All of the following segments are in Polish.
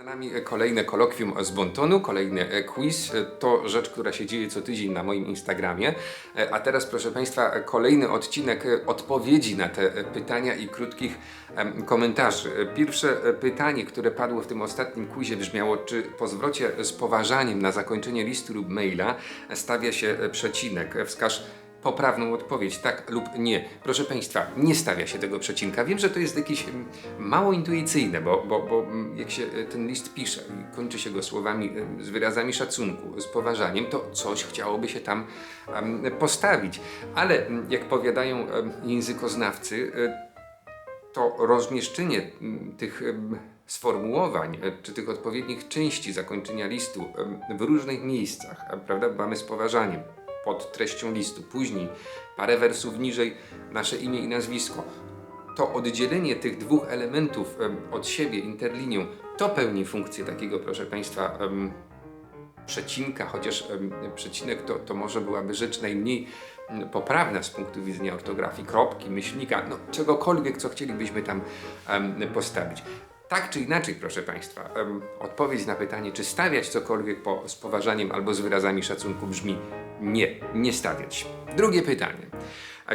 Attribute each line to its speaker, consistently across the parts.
Speaker 1: Za nami kolejne kolokwium z Bontonu, kolejny e, quiz. E, To rzecz, która się dzieje co tydzień na moim Instagramie. E, A teraz, proszę Państwa, e, kolejny odcinek e, odpowiedzi na te e, pytania i krótkich komentarzy. E, Pierwsze e, pytanie, które padło w tym ostatnim quizie brzmiało, czy po zwrocie z poważaniem na zakończenie listu lub maila e, stawia się e, przecinek. E, Wskaż poprawną odpowiedź, tak lub nie. Proszę Państwa, nie stawia się tego przecinka. Wiem, że to jest jakieś mało intuicyjne, bo, bo, bo mm, jak się e, ten list pisze i kończy się go słowami z wyrazami szacunku, z poważaniem, to coś chciałoby się tam postawić. Ale mm, jak powiadają językoznawcy, e, to rozmieszczenie mm, tych sformułowań, e, czy tych odpowiednich części zakończenia listu w różnych miejscach, prawda, mamy z poważaniem pod treścią listu, później parę wersów niżej nasze imię i nazwisko. To oddzielenie tych dwóch elementów em, od siebie interlinią, to pełni funkcję takiego, proszę Państwa, przecinka, chociaż przecinek to, to może byłaby rzecz najmniej poprawna z punktu widzenia ortografii, kropki, myślnika, no czegokolwiek, co chcielibyśmy tam postawić. Tak czy inaczej, proszę Państwa, odpowiedź na pytanie, czy stawiać cokolwiek po, z poważaniem albo z wyrazami szacunku brzmi nie, nie stawiać. Drugie pytanie.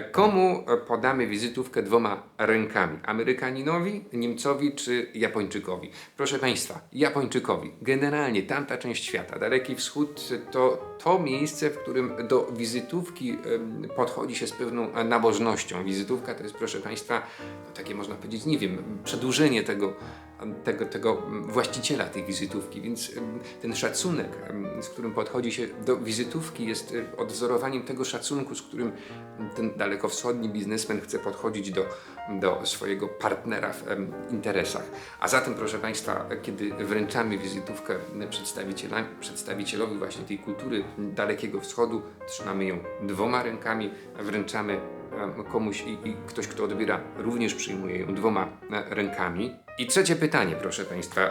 Speaker 1: Komu e, podamy wizytówkę dwoma rękami? Amerykaninowi, Niemcowi czy Japończykowi? Proszę Państwa, Japończykowi. Generalnie tamta część świata, Daleki Wschód, to to miejsce, w którym do wizytówki podchodzi się z pewną e, nabożnością. Wizytówka to jest, proszę Państwa, no takie można powiedzieć, nie wiem, przedłużenie tego, tego, tego właściciela tej wizytówki, więc ten szacunek, z którym podchodzi się do wizytówki, jest odwzorowaniem tego szacunku, z którym ten dalekowschodni biznesmen chce podchodzić do, do swojego partnera w interesach. A zatem, proszę Państwa, kiedy wręczamy wizytówkę przedstawicielowi właśnie tej kultury Dalekiego Wschodu, trzymamy ją dwoma rękami, wręczamy komuś i, i ktoś, kto odbiera, również przyjmuje ją dwoma e, rękami. I trzecie pytanie, proszę Państwa.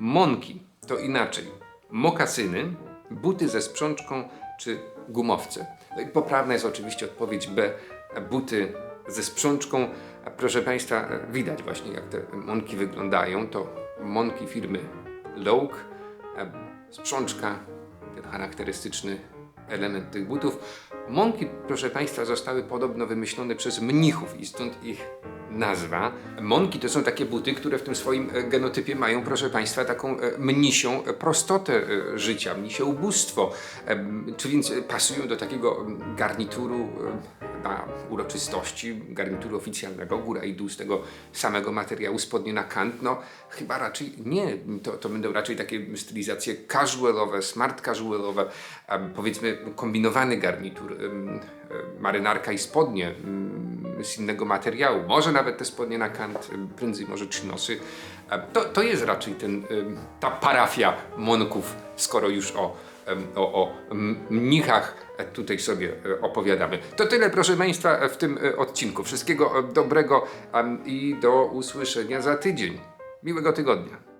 Speaker 1: Monki to inaczej. Mokasyny, buty ze sprzączką czy gumowce? No i poprawna jest oczywiście odpowiedź B. Buty ze sprzączką. Proszę Państwa, e, widać właśnie jak te monki wyglądają. To monki firmy Loke. e, Sprzączka, ten charakterystyczny element tych butów. Monki, proszę Państwa, zostały podobno wymyślone przez mnichów i stąd ich nazwa. Monki to są takie buty, które w tym swoim e, genotypie mają, proszę Państwa, taką e, mnisią e, prostotę życia, mnisie ubóstwo, czy więc pasują do takiego garnituru na uroczystości, garnituru oficjalnego, góra i dół z tego samego materiału, spodnie na kant, no chyba raczej nie. To, to będą raczej takie stylizacje casualowe, smart casualowe, powiedzmy kombinowany garnitur, e, marynarka i spodnie em, z innego materiału, może nawet te spodnie na kant, prędzej może chinosy. Em, To, to jest raczej ten, ta parafia monków, skoro już o, o, o mnichach tutaj sobie e, opowiadamy. To tyle, proszę Państwa, w tym e, odcinku. Wszystkiego e, dobrego i do usłyszenia za tydzień. Miłego tygodnia.